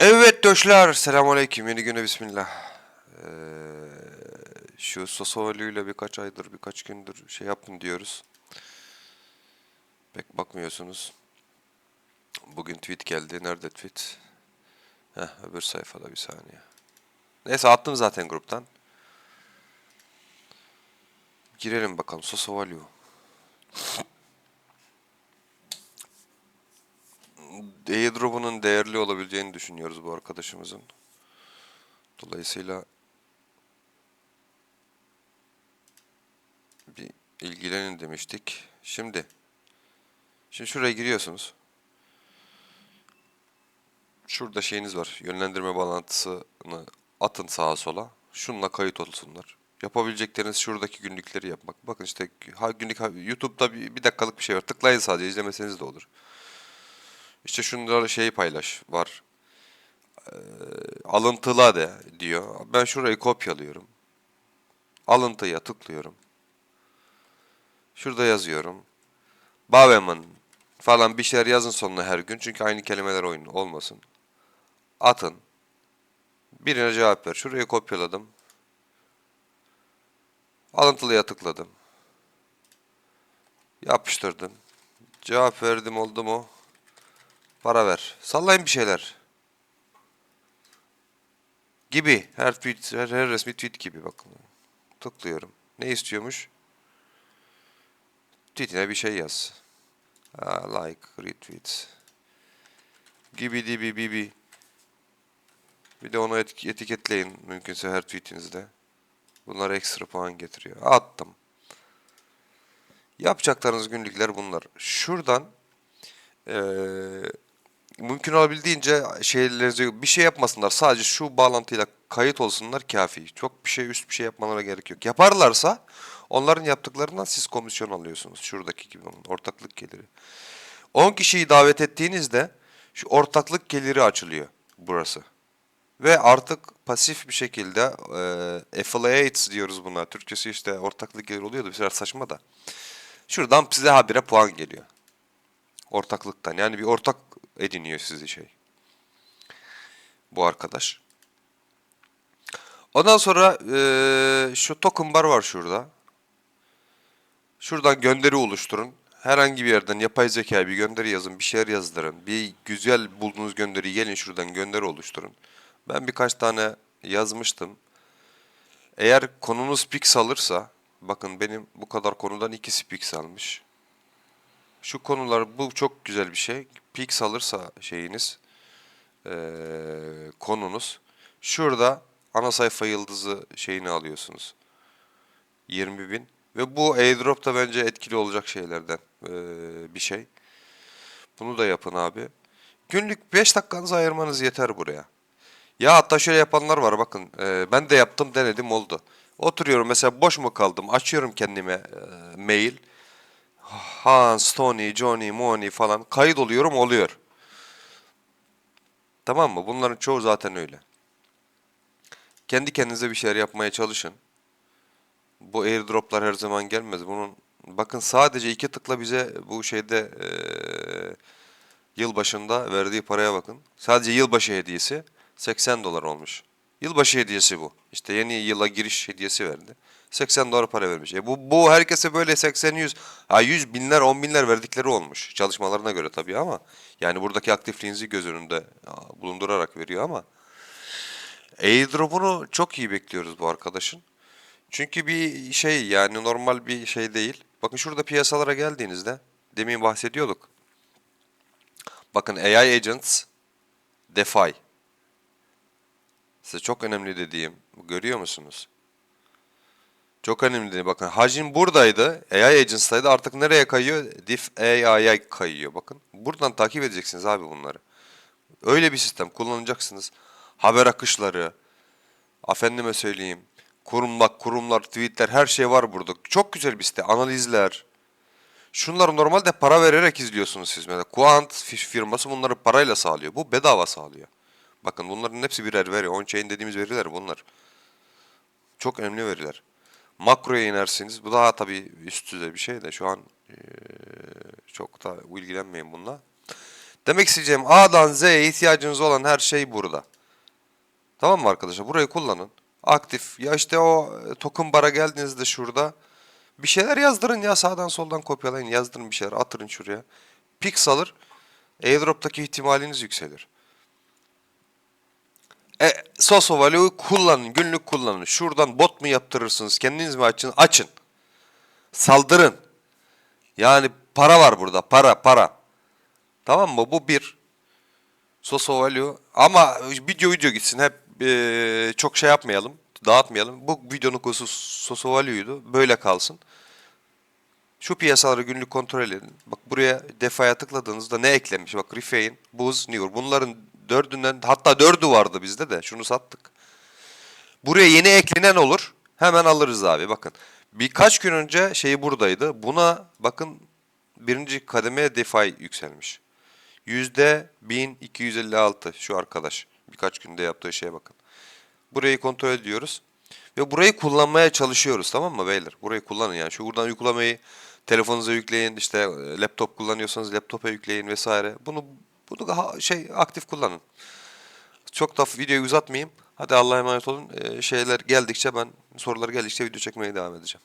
Evet dostlar, selamünaleyküm. Yeni güne bismillah. Ee, şu Sosovalı'yla birkaç aydır, birkaç gündür şey yapın diyoruz. Pek bakmıyorsunuz. Bugün tweet geldi. Nerede tweet? Heh, öbür sayfada bir saniye. Neyse attım zaten gruptan. Girelim bakalım. Sosovalı. Airdrop'unun değerli olabileceğini düşünüyoruz bu arkadaşımızın. Dolayısıyla bir ilgilenin demiştik. Şimdi şimdi şuraya giriyorsunuz. Şurada şeyiniz var. Yönlendirme bağlantısını atın sağa sola. Şununla kayıt olsunlar. Yapabilecekleriniz şuradaki günlükleri yapmak. Bakın işte ha, günlük ha- YouTube'da bir, bir dakikalık bir şey var. Tıklayın sadece izlemeseniz de olur. İşte şunları şeyi paylaş var. Ee, alıntıla de diyor. Ben şurayı kopyalıyorum. Alıntıya tıklıyorum. Şurada yazıyorum. Baveman falan bir şeyler yazın sonuna her gün. Çünkü aynı kelimeler oyun olmasın. Atın. Birine cevap ver. Şurayı kopyaladım. Alıntılıya tıkladım. Yapıştırdım. Cevap verdim oldu mu? Para ver. Sallayın bir şeyler. Gibi. Her tweet, her, her resmi tweet gibi bakın. Tıklıyorum. Ne istiyormuş? Tweetine bir şey yaz. Ha, like, retweet. Gibi dibi bibi. Bir de onu etik- etiketleyin mümkünse her tweetinizde. Bunlar ekstra puan getiriyor. Attım. Yapacaklarınız günlükler bunlar. Şuradan eee mümkün olabildiğince şeylerinize bir şey yapmasınlar. Sadece şu bağlantıyla kayıt olsunlar kafi. Çok bir şey üst bir şey yapmalara gerek yok. Yaparlarsa onların yaptıklarından siz komisyon alıyorsunuz. Şuradaki gibi onun ortaklık geliri. 10 kişiyi davet ettiğinizde şu ortaklık geliri açılıyor burası. Ve artık pasif bir şekilde e, affiliates diyoruz buna. Türkçesi işte ortaklık geliri oluyor da biraz saçma da. Şuradan size habire puan geliyor. Ortaklıktan. Yani bir ortak ediniyor sizi şey. Bu arkadaş. Ondan sonra eee, şu token bar var şurada. Şuradan gönderi oluşturun. Herhangi bir yerden yapay zekaya bir gönderi yazın, bir şeyler yazdırın. Bir güzel bulduğunuz gönderiyi gelin şuradan gönderi oluşturun. Ben birkaç tane yazmıştım. Eğer konunuz pix alırsa, bakın benim bu kadar konudan ikisi pix almış. Şu konular bu çok güzel bir şey. Pix alırsa şeyiniz eee, konunuz şurada ana sayfa yıldızı şeyini alıyorsunuz. 20 bin ve bu airdrop da bence etkili olacak şeylerden eee, bir şey. Bunu da yapın abi. Günlük 5 dakikanızı ayırmanız yeter buraya. Ya hatta şöyle yapanlar var bakın. eee, ben de yaptım denedim oldu. Oturuyorum mesela boş mu kaldım açıyorum kendime eee, mail. Hans, Tony, Johnny, Moni falan kayıt oluyorum oluyor. Tamam mı? Bunların çoğu zaten öyle. Kendi kendinize bir şeyler yapmaya çalışın. Bu airdroplar her zaman gelmez. Bunun bakın sadece iki tıkla bize bu şeyde eee yıl başında verdiği paraya bakın. Sadece yılbaşı hediyesi 80 dolar olmuş. Yılbaşı hediyesi bu. İşte yeni yıla giriş hediyesi verdi. 80 dolar para vermiş. E bu, bu herkese böyle 80 100 ha 100 binler 10 binler verdikleri olmuş. Çalışmalarına göre tabii ama yani buradaki aktifliğinizi göz önünde bulundurarak veriyor ama airdrop'unu çok iyi bekliyoruz bu arkadaşın. Çünkü bir şey yani normal bir şey değil. Bakın şurada piyasalara geldiğinizde demin bahsediyorduk. Bakın AI Agents, DeFi. Size çok önemli dediğim, görüyor musunuz? Çok önemli değil. Bakın hacim buradaydı. AI Agents'taydı. Artık nereye kayıyor? Diff AI'ya kayıyor. Bakın. Buradan takip edeceksiniz abi bunları. Öyle bir sistem kullanacaksınız. Haber akışları, efendime söyleyeyim, kurumlar, kurumlar, tweetler her şey var burada. Çok güzel bir site. Analizler. Şunları normalde para vererek izliyorsunuz siz. Mesela Quant fi- firması bunları parayla sağlıyor. Bu bedava sağlıyor. Bakın bunların hepsi birer veri. On-chain dediğimiz veriler bunlar. Çok önemli veriler. Makroya inersiniz. Bu daha tabii üst düzey bir şey de şu an eee, çok da ilgilenmeyin bununla. Demek isteyeceğim A'dan Z'ye ihtiyacınız olan her şey burada. Tamam mı arkadaşlar? Burayı kullanın. Aktif. Ya işte o e, token bara geldiğinizde şurada bir şeyler yazdırın ya sağdan soldan kopyalayın yazdırın bir şeyler atırın şuraya. Pix alır. Airdrop'taki ihtimaliniz yükselir. E, Soso Value'yu kullanın, günlük kullanın. Şuradan bot mu yaptırırsınız, kendiniz mi açın? Açın. Saldırın. Yani para var burada, para, para. Tamam mı? Bu bir. Soso Value. Ama video video gitsin. Hep eee, çok şey yapmayalım, dağıtmayalım. Bu videonun konusu Soso Value'ydu. Böyle kalsın. Şu piyasaları günlük kontrol edin. Bak buraya defaya tıkladığınızda ne eklenmiş? Bak Refine, Buz, New. Bunların dördünden hatta dördü vardı bizde de. Şunu sattık. Buraya yeni eklenen olur. Hemen alırız abi bakın. Birkaç gün önce şey buradaydı. Buna bakın birinci kademeye DeFi yükselmiş. Yüzde 1256 şu arkadaş. Birkaç günde yaptığı şeye bakın. Burayı kontrol ediyoruz. Ve burayı kullanmaya çalışıyoruz tamam mı beyler? Burayı kullanın yani. Şu buradan uygulamayı telefonunuza yükleyin. işte e, laptop kullanıyorsanız laptopa yükleyin vesaire. Bunu bunu daha şey aktif kullanın. Çok da videoyu uzatmayayım. Hadi Allah'a emanet olun. Ee, şeyler geldikçe ben sorular geldikçe video çekmeye devam edeceğim.